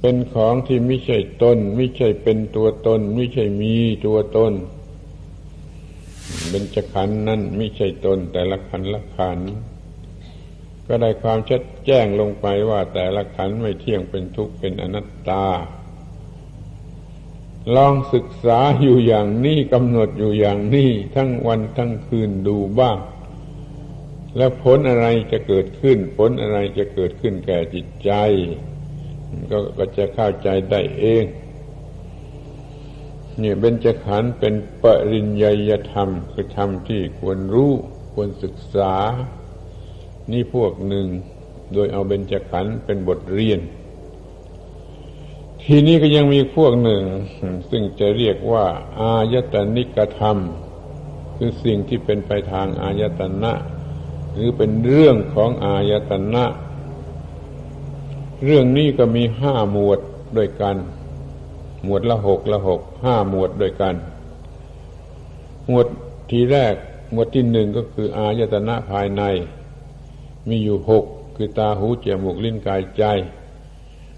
เป็นของที่ไม่ใช่ตนไม่ใช่เป็นตัวตน ไม่ใช่มีตัวตนเป็นจักขันนั้นไม่ใช่ตน แต่ละขันละขัน ก็ได้ความชัดแจ้งลงไปว่าแต่ละขันไม่เที่ยงเป็นทุกข์เป็นอนัตตา ลองศึกษาอยู่อย่างนี้กำหนดอยู่อย่างนี้ทั้งวันทั้งคืนดูบ้าง แล้วผลอะไรจะเกิดขึ้น ผลอะไรจะเกิดขึ้นแก่จิตใจ ก็ก็จะเข้าใจได้เองเนี่ยเบญจขันธ์เป็นปริญญยธรรม คือธรรมที่ควรรู้ควรศึกษา นี่พวกหนึ่ง โดยเอาเบญจขันธ์เป็นบทเรียน ทีนี้ก็ยังมีพวกหนึ่ง ซึ่งจะเรียกว่า อายตนิกธรรม คือสิ่งที่เป็นไปทางอายตนะ หรือเป็นเรื่องของอายตนะ เรื่องนี้ก็มีห้าหมวดด้วยกัน หมวดละหกละหกห้าหมวดด้วยกัน หมวดทีแรก หมวดที่หนึ่งก็คือ อายตนะภายใน มีอยู่หกคือตาหูจมูกลิ้นกายใจ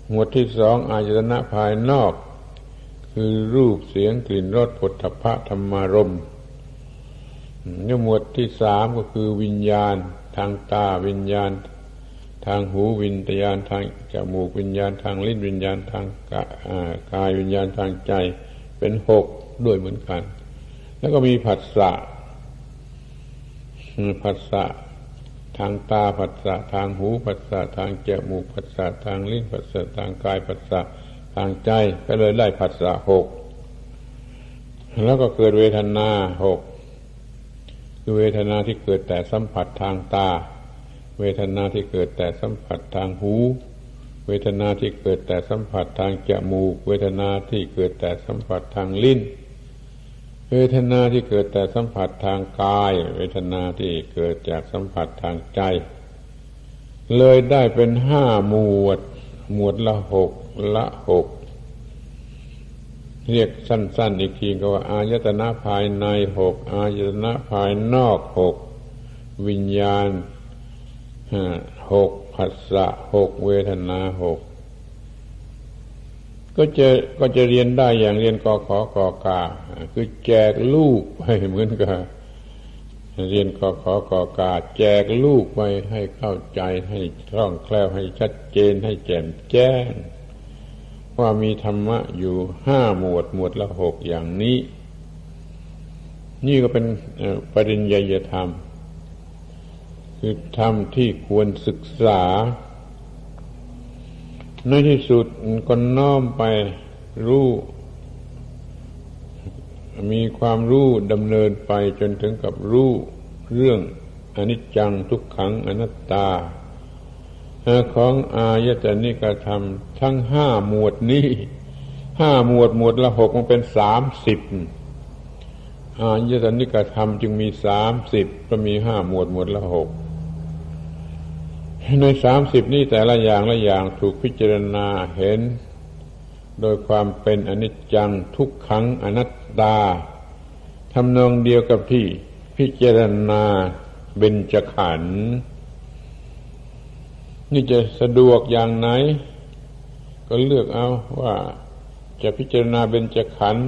หมวดที่สองอายตนะภายนอก คือรูปเสียงกลิ่นรสผลทพะธรรมารมนี่หมวดที่สามก็คือวิญญาณทางตาวิญญาณ ทางหูวิญญาณทางจมูกวิญญาณทางลิ้นวิญญาณทางกายวิญญาณทางใจ เป็นหกด้วยเหมือนกัน แล้วก็มีผัสสะผัสสะทางตาผัสสะทางหูผัสสะทางจมูกผัสสะทางลิ้นผัสสะทางกายผัสสะทางใจ ก็เลยได้ผัสสะหกแล้วก็เกิดเวทนาหกคือเวทนาที่เกิดแต่สัมผัสทางตา เวทนาที่เกิดแต่สัมผัสทางหู เวทนาที่เกิดแต่สัมผัสทางจมูก เวทนาที่เกิดแต่สัมผัสทางลิ้น เวทนาที่เกิดแต่สัมผัสทางกาย เวทนาที่เกิดจากสัมผัสทางใจ เลยได้เป็นห้าหมวด หมวดละหกละหกเรียกสั้น ๆ อีกทีก็ว่า อายตนะภายในหกอายตนะภายนอกหกวิญญาณ หกผัสสะหกเวทนาหกก็จะก็จะเรียนได้อย่างเรียนกอขอกอกา คือแจกลูกไปเหมือนกับเรียนกอขอกอกา แจกลูกไปให้เข้าใจให้คล่องแคล่วให้ชัดเจนให้แจ่มแจ้ง ว่ามีธรรมะอยู่ห้าหมวดหมวดละหกอย่างนี้ นี่ก็เป็นปริญญาธรรม คือธรรมที่ควรศึกษา ในที่สุดก็น้อมไปรู้ มีความรู้ดำเนินไปจนถึงกับรู้เรื่องอนิจจังทุกขังอนัตตา ของอายตนิกธรรมทั้งห้าหมวดนี้ห้าหมวดหมวดละหกมันเป็นสามสิบอายตนิกธรรมจึงมีสามสิบก็มีห้าหมวดหมวดละหก ในสามสิบนี้แต่ละอย่างละอย่างถูกพิจารณาเห็น โดยความเป็นอนิจจังทุกขังอนัตตาทำนองเดียวกับที่พิจารณาเบญจขันธ์นี่จะสะดวกอย่างไหน ก็เลือกเอาว่าจะพิจารณาเบญจขันธ์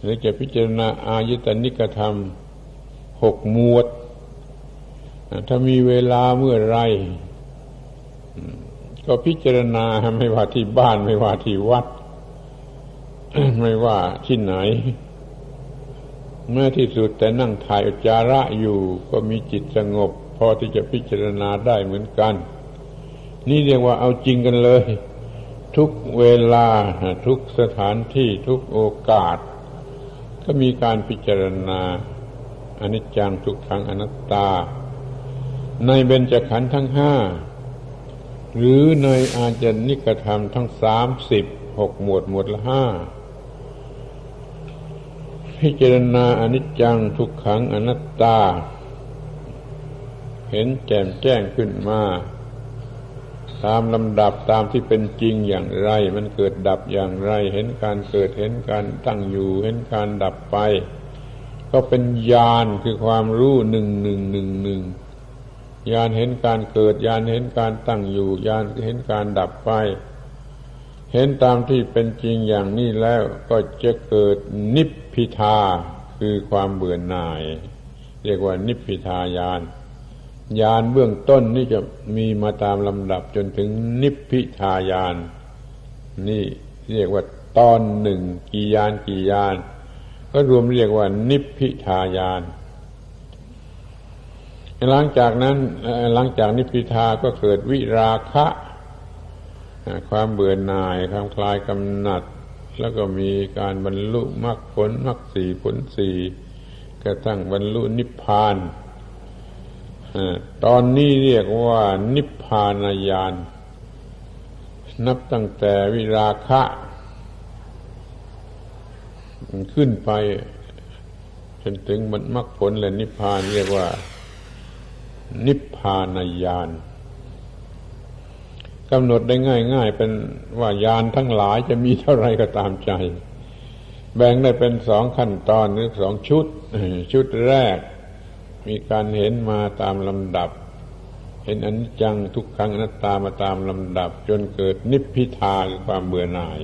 หรือจะพิจารณาอายตนิกธรรมหกหมวด ถ้ามีเวลาเมื่อไรก็พิจารณาไม่ว่าที่บ้านไม่ว่าที่วัด ไม่ว่าที่ไหน เมื่อที่สุดแต่นั่งถ่ายอุจาระอยู่ก็มีจิตสงบ พอที่จะพิจารณาได้เหมือนกัน นี่เรียกว่าเอาจริงกันเลย ทุกเวลาทุกสถานที่ทุกโอกาส ก็มีการพิจารณาอนิจจังทุกขังอนัตตา ในเบญจขันธ์ทั้งห้าหรือในอาจนิกธรรมทั้งสามสิบหกหมวดหมวดละห้าพิจารณาอนิจจังทุกขังอนัตตา เห็นแจ่มแจ้งขึ้นมา ตามลำดับตามที่เป็นจริงอย่างไร มันเกิดดับอย่างไร เห็นการเกิดเห็นการตั้งอยู่ เห็นการดับไป ก็เป็นญาณคือความรู้หนึ่งหนึ่งหนึ่งหนึ่ง ญาณเห็นการเกิดญาณเห็นการตั้งอยู่ญาณเห็นการดับไปเเห็นตามที่เป็นจริงอย่างนี้แล้วก็จะเกิดนิพพิทาคือความเบื่อหน่าย เรียกว่านิพพิทายาน ยานเบื้องต้นนี่จะมีมาตามลำดับจนถึงนิพพิทายาน นี่เรียกว่าตอนหนึ่งกี่ยานกี่ยาน ก็รวมเรียกว่านิพพิทายาน หลังจากนั้นหลังจากนิพพิทาก็เกิดวิราคะ ความเบื่อหน่ายความคลายกำหนัด แล้วก็มีการบรรลุมรรคผลมรรคสี่ผลสี่กระทั่งบรรลุนิพพานตอนนี้เรียกว่านิพพานญาณนับตั้งแต่วิราคะ ขึ้นไป จนถึงบรรมรรคผลและนิพพานเรียกว่า นิพพานญาณกำหนดได้ง่าย ๆ เป็นว่ายานทั้งหลายจะมีเท่าไรก็ตามใจ แบ่งได้เป็นสองขั้นตอนหรือสองชุด ชุดแรก มีการเห็นมาตามลำดับ เห็นอนิจจังทุกครั้งอนัตตามาตามลำดับ จนเกิดนิพพิทาคือความเบื่อหน่าย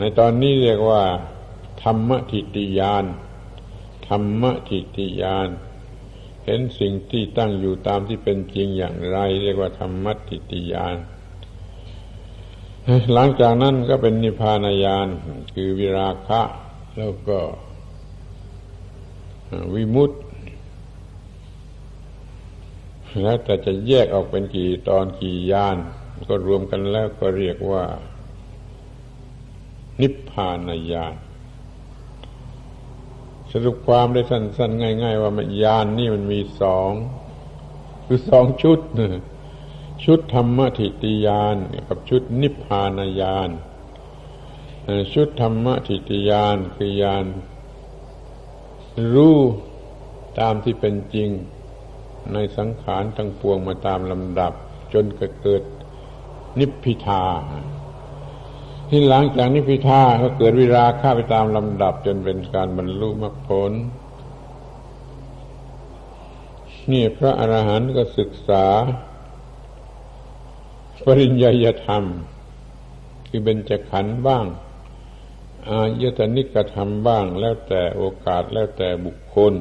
ในตอนนี้เรียกว่า ธรรมทิฏฐิยานธรรมทิฏฐิยาน เห็นสิ่งที่ตั้งอยู่ตามที่เป็นจริงอย่างไร เรียกว่าธรรมทิฏฐิยานหลังจากนั้นก็เป็นนิพพานญาณคือวิราคะ แล้วก็วิมุตติแล้วแต่จะแยกออกเป็นกี่ตอนกี่ยาน ก็รวมกันแล้วก็เรียกว่า นิพพานญาณ สรุปความได้สั้นๆง่าย ๆ ว่ามันญานนี่มันมีสองคือสองชุดชุดธรรมทิฏฐิยานกับชุดนิพพานญาณชุดธรรมทิฏฐิยานคือยานรู้ตามที่เป็นจริงในสังขารทั้งปวงมาตามลำดับ จนเกิดนิพพิทา ที่หลังจากนิพิทาก็เกิดวิราคะไปตามลำดับจนเป็นการบรรลุมรรคผลนี่พระอรหันต์ก็ศึกษา ปริญญาธรรม คือเป็นจขันธ์บ้าง อายตนิกธรรมบ้าง แล้วแต่โอกาสแล้วแต่บุคคล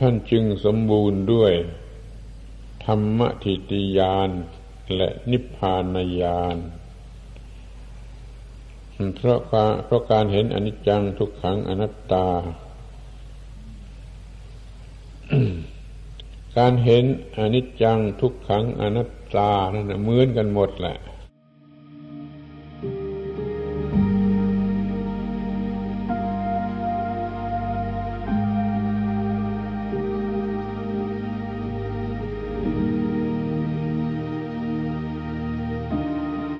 ท่านจึงสมบูรณ์ด้วย ธรรมทิฏฐิยาน และนิพพานญาณเพราะการเพราะการเห็นอนิจจังทุกขังอนัตตา การเห็นอนิจจังทุกขังอนัตตานั่นเหมือนกันหมดแหละ